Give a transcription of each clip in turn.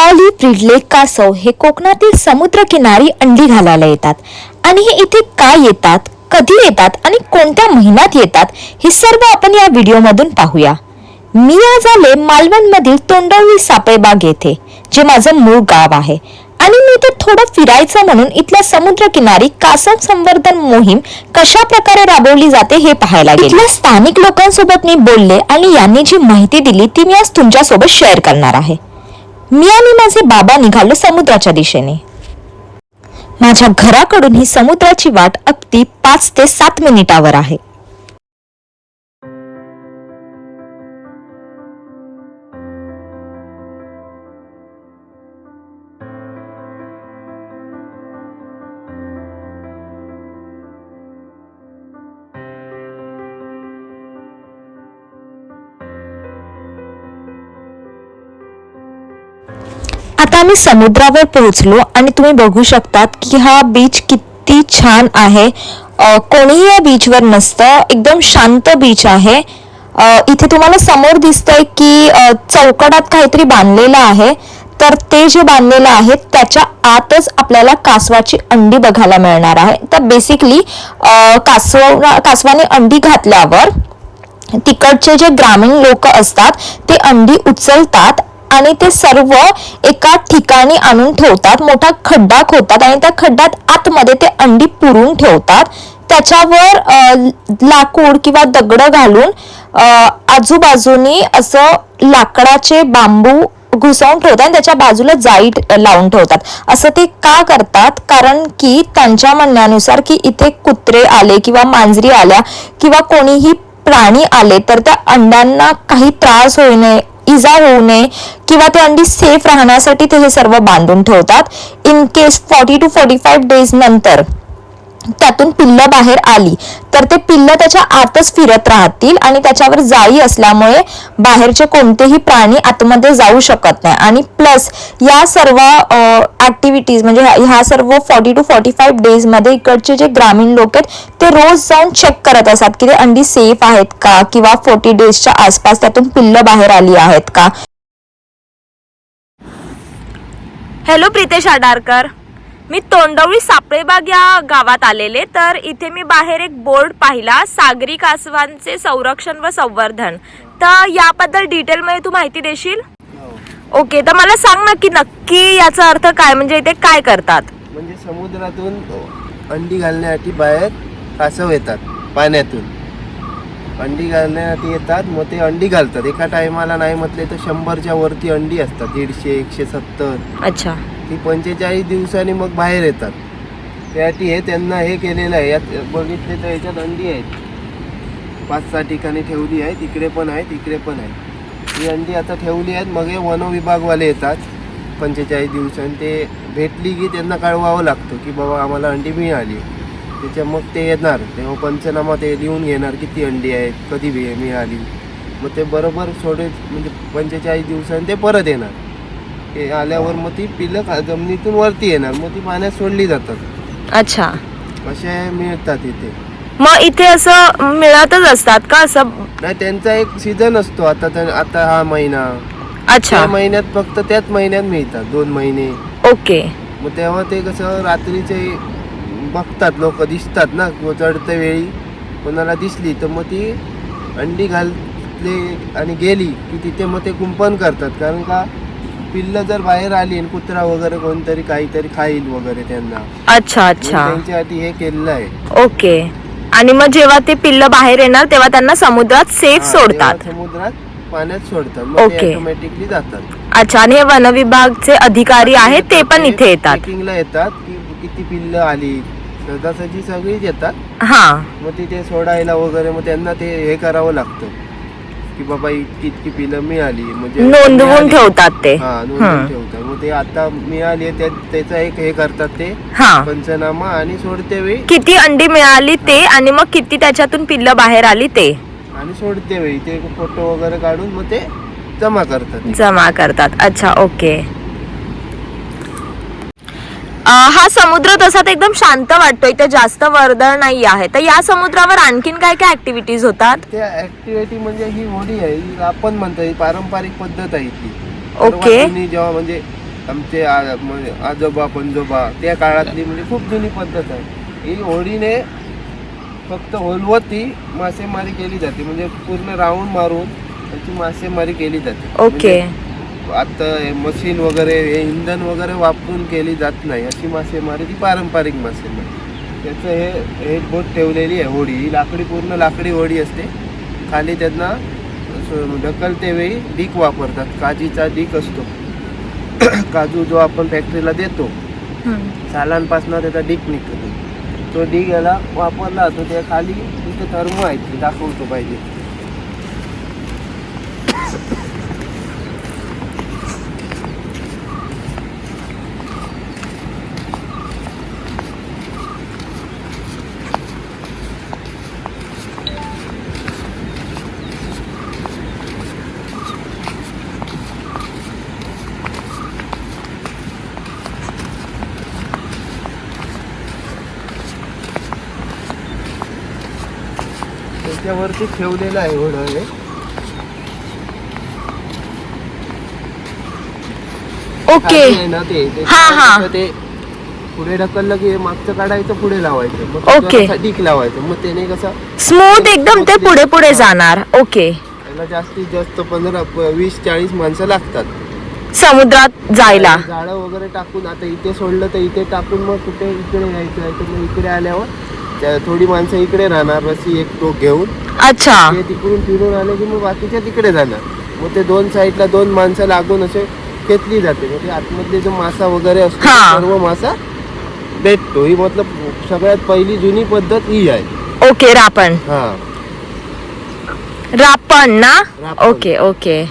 ऑली ब्रिडले कासव हे कोकणातील समुद्रकिनारी अंडी घालायला येतात. आणि हे इथे का येतात कधी येतात आणि कोणत्या महिन्यात येतात हे सर्व आपण या व्हिडिओमधून पाहूया. मी आज आले मालवणमधील तोंडवली सापळेबाग येथे जे माझं मूळ गाव आहे. आणि मी इथे थोडं फिरायचं म्हणून इथल्या समुद्रकिनारी कासव संवर्धन मोहीम कशा प्रकारे राबवली जाते हे पाहायला गेले. इथल्या स्थानिक लोकांसोबत मी बोलले आणि यांनी जी माहिती दिली ती मी आज तुमच्यासोबत शेअर करणार आहे. मी आणि माझे बाबा निघालो समुद्राच्या दिशेने. माझ्या घराकडून ही समुद्राची वाट अगदी पाच ते सात मिनिटावर आहे. आता आम्ही समुद्रावर पोहोचलो आणि तुम्ही बघू शकतात की हा बीच किती छान आहे. कोणीही या बीचवर नसतं. एकदम शांत बीच आहे. इथे तुम्हाला समोर दिसतंय की चौकटात काहीतरी बांधलेलं आहे. तर ते जे बांधलेलं आहे त्याच्या आतच आपल्याला कासवाची अंडी बघायला मिळणार आहे. तर बेसिकली कासव कासवाने अंडी घातल्यावर तिकडचे जे ग्रामीण लोक असतात ते अंडी उचलतात आणि ते सर्व एका ठिकाणी आणून ठेवतात. मोठा खड्डा खोदतात आणि त्या खड्ड्यात आतमध्ये ते अंडी पुरून ठेवतात. त्याच्यावर लाकूड किंवा दगड घालून आजूबाजूनी असं लाकडाचे बांबू घुसवून ठेवतात आणि त्याच्या बाजूला जाईट लावून ठेवतात. असं ते का करतात? कारण की त्यांच्या म्हणण्यानुसार की इथे कुत्रे आले किंवा मांजरी आल्या किंवा कोणीही प्राणी आले तर त्या अंड्यांना काही त्रास होऊ नये इजा होऊ नये किंवा ते अंडी सेफ राहण्यासाठी ते हे सर्व बांधून ठेवतात. In case forty two forty five days नंतर त्यातून पिल्ल बाहेर आली. तर ते पिल्ल त्याच्या आतच फिरत राहतील आणि त्याच्यावर जाळी असल्यामुळे बाहेरचे कोणतेही प्राणी आतमध्ये जाऊ शकत नाही. आणि प्लस या सर्व ऍक्टिव्हिटीज म्हणजे ह्या- सर्व फॉर्टी टू फॉर्टी फाईव्ह डेजमध्ये इकडचे जे ग्रामीण लोक आहेत ते रोज जाऊन चेक करत असतात की ते अंडी सेफ आहेत का? किंवा फोर्टी डेजच्या आसपास त्यातून पिल्ल बाहेर आली आहेत का? हॅलो प्रितेश आडारकर. मी तोंडवळी सापळेबाग या गावात आलेले तर इथे मी बाहेर एक बोर्ड पाहिला सागरी कासवांचे संरक्षण व संवर्धन. तर याबद्दल डिटेलमध्ये तू माहिती देशील? ओके तर मला सांग ना की नक्की याचा अर्थ काय म्हणजे इथे काय करतात? म्हणजे समुद्रातून अंडी घालण्यासाठी बाहेर कासव येतात पाण्यातून. अंडी घालण्यासाठी येतात मग ते अंडी घालतात. एका टायमाला नाही म्हटले तर शंभरच्या वरती अंडी असतात दीडशे एकशे सत्तर. अच्छा. ती पंचेचाळीस दिवसांनी मग बाहेर येतात. त्यासाठी हे त्यांना हे केलेलं आहे. यात बघितले तर याच्यात अंडी आहेत. पाच सहा ठिकाणी ठेवली आहे. तिकडे पण आहे तिकडे पण आहे. ही अंडी आता ठेवली आहेत. मग हे वनविभागवाले येतात पंचेचाळीस दिवसांनी. ते भेटली की त्यांना कळवावं लागतं की बाबा आम्हाला अंडी मिळाली. त्याच्या मग ते येणार. तेव्हा पंचनामा ते लिहून घेणार किती अंडी आहेत कधी मिळाली. मग ते बरोबर सोडे म्हणजे पंचेचाळीस दिवसांनी ते परत येणार. आल्यावर मग ती पिलं खा- जमिनीतून वरती येणार. मग ती पाण्यात सोडली जातात. अच्छा. असे मिळतात इथे. मग इथे असं मिळतच असतात का असं? नाही त्यांचा एक सीझन असतो आता त्या- आता हा महिना. अच्छा. त्या महिन्यात फक्त त्याच महिन्यात मिळतात दोन महिने. ओके. मग तेव्हा ते कसं रात्रीचे बघतात लोक दिसतात ना किंवा चढत्या वेळी. कोणाला दिसली तर मग ती अंडी घालले आणि गेली की तिथे मग ते कुंपण करतात. कारण का पिल्ल जर बाहेर आली आणि कुत्रा वगैरे कोणतरी काहीतरी खाईल वगैरे त्यांना. अच्छा अच्छा. त्यांच्यासाठी हे केलेलं आहे. ओके. आणि मग जेव्हा ते पिल्ल बाहेर येणार तेव्हा त्यांना समुद्रात सेफ हा, सोडतात तेव्हा समुद्रात पाण्यात सोडतात. मग ओके. ऑटोमॅटिकली जातात. अच्छा आणि हे वनविभागचे अधिकारी आहेत ते पण इथे येतात. चेकिंगला येतात की किती पिल्ल आली. सहजासहजी सगळीच येतात. हा. मग तिथे सोडायला वगैरे मग त्यांना ते हे करावं लागतं. की बाबा इतकी इतकी पिलं मिळाली म्हणजे नोंदवून मिळाली. ठेवतात ते. हा हं. नोंदवून ठेवतात. मग ते आता मिळाली त्या त्याचा एक हे करतात ते हा. पंचनामा आणि सोडते वेळी. किती अंडी मिळाली ते आणि मग किती त्याच्यातून पिल्ल बाहेर आली ते? आणि सोडते वेळी. ते फोटो वगैरे काढून मग ते जमा करतात. जमा करतात. अच्छा ओके. हा समुद्र तसा तर एकदम शांत वाटतो इथे जास्त वर्दळ नाही आहे. तर या समुद्रावर आणखीन काय काय ऍक्टिव्हिटीज होतात? त्या ऍक्टिव्हिटी म्हणजे ही होडी आहे ही आपण म्हणतो ही पारंपरिक पद्धत आहे ती. ओके. सर्वात जुनी जेव्हा म्हणजे आमचे आ- म्हणजे आजोबा पंजोबा त्या काळातली म्हणजे खूप जुनी पद्धत आहे. ही होडीने फक्त होलवती मासेमारी केली जाते म्हणजे पूर्ण राऊंड मारून त्याची मासेमारी केली जाते. ओके. म्हणजे आता हे मशीन वगैरे हे इंधन वगैरे वापरून केली जात नाही. अशी मासेमारी ती पारंपरिक मासेमारी त्याचं हे हे बोट ठेवलेली आहे होडी. ही लाकडी पूर्ण लाकडी होडी असते. खाली त्यांना असं ढकलते वेळी डीक वापरतात. काजीचा डीक असतो. काजू जो आपण फॅक्टरीला देतो सालांपासून त्याचा डीक निघतो. तो डीक याला वापरला जातो त्या खाली तिथे थर्मो आहे ते दाखवतो पाहिजे. त्याच्यावरती ठेवलेलं आहे होडं हे. ओके. खाली आहे ना ते. ते हा, हा. कसं ते पुढे ढकललं की हे मागचं काढायचं पुढे लावायचं. मग ओके. त्याला डीक लावायचं. मग त्याने कसं स्मूथ एकदम ते पुढे पुढे जाणार. ओके. त्याला जास्तीत जास्त पंधरा प- वीस चाळीस माणसं लागतात. समुद्रात जायला. जाळं वगैरे टाकून आता इथे सोडलं तर इथे टाकून मग कुठे इकडे यायचं आहे तर मग इकडे आल्यावर त्या थोडी माणसं इकडे राहणार रशी एक टोक घेऊन. अच्छा. ते तिकडून फिरून आले की मग बाकीच्या तिकडे जाणार. मग ते दोन साईडला दोन माणसं लागून असे खेचली जाते. मग ते आतमधले जो मासा वगैरे असतो हा. सर्व मासा भेटतो ही मतलब सगळ्यात पहिली जुनी पद्धत ही आहे. ओके रापण. हा. रापण ना? रापण. Okay okay.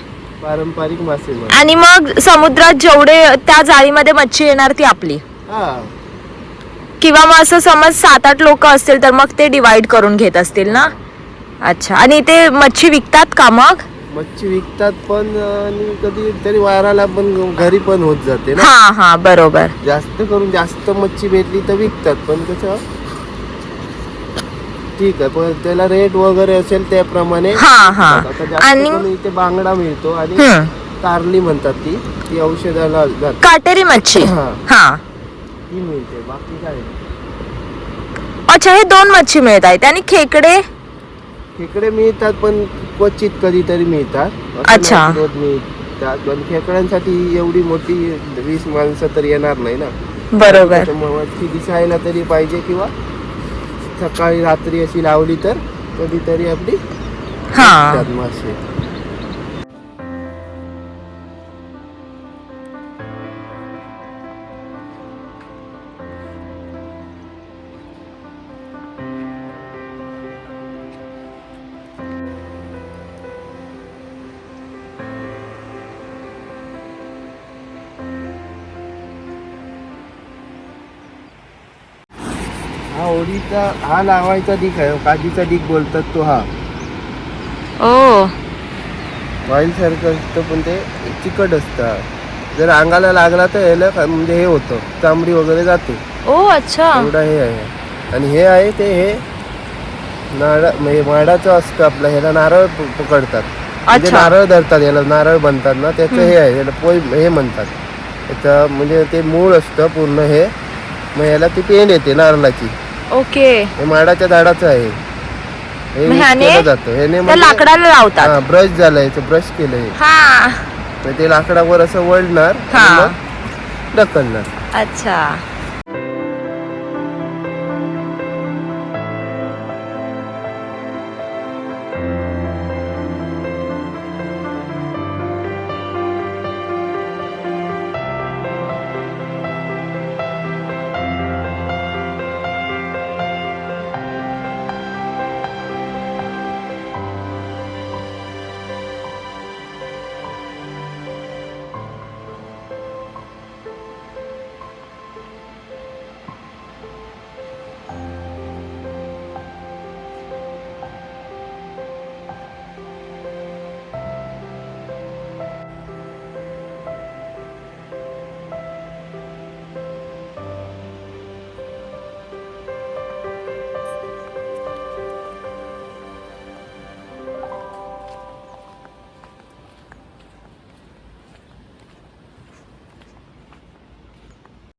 पारंपरिक मासेमारी आणि मग समुद्रात जेवढे त्या जाळीमध्ये मच्छी येणार ती आपली? हा. किंवा मग असं समज सात आठ लोक असतील तर मग ते डिवाइड करून घेत असतील ना? अच्छा. आणि ते मच्छी विकतात का मग? मच्छी विकतात पण आणि कधी तरी वाराला पण घरी पण होत जाते ना. हा हा बरोबर. जास्त करून जास्त मच्छी भेटली तर विकतात पण कसं? ठीक आहे पण त्याला रेट वगैरे असेल त्याप्रमाणे. हा हा. आता जास्त आणि करून इथे बांगडा मिळतो आणि हम्म कारली म्हणतात ती ती औषधाला जाते. काटेरी मच्छी. हा. हा. ती मिळते बाकी काय नाही. अच्छा हे दोन मच्छी मिळत आहेत आणि खेकडे? खेकडे मिळतात पण क्वचित कधीतरी मिळतात. असं अच्छा. नाही की रोज मिळतात. पण खेकड्यांसाठी एवढी मोठी वीस माणसं तर येणार नाही ना. बरोबर. त्याच्यामुळे दिसायला तरी पाहिजे किंवा सकाळी रात्री अशी लावली तर कधीतरी आपली हा. त्यात मासे हा ओढीचा हा लावायचा डीक आहे काजीचा डीक बोलतात तो हा. ओ. ऑइल सारखं असतं पण ते चिकट असतं. जर अंगाला लागला तर याला का- म्हणजे हे होतं चांबडी वगैरे जाते. ओ अच्छा. एवढा हे आहे. आणि हे आहे ते हे नारळ म्हणजे माडाचं असतं आपलं ह्याला नारळ प- पकडतात. म्हणजे अच्छा. नारळ धरतात याला नारळ बनतात ना त्याचं हे आहे याला पोय हे म्हणतात. त्याचं म्हणजे ते मूळ असतं पूर्ण हे. मग याला ती पेंड येते नारळाची. ओके. हे माडाच्या झाडाचं आहे. हे मग use ह्याने केलं जातं. ह्याने त्या म्हणजे- लाकडाला लावतात. हा ब्रश झालं याचं ब्रश केलं हे. हा मग ते लाकडावर असं वळणार आणि हा. मग ढकलणार. अच्छा.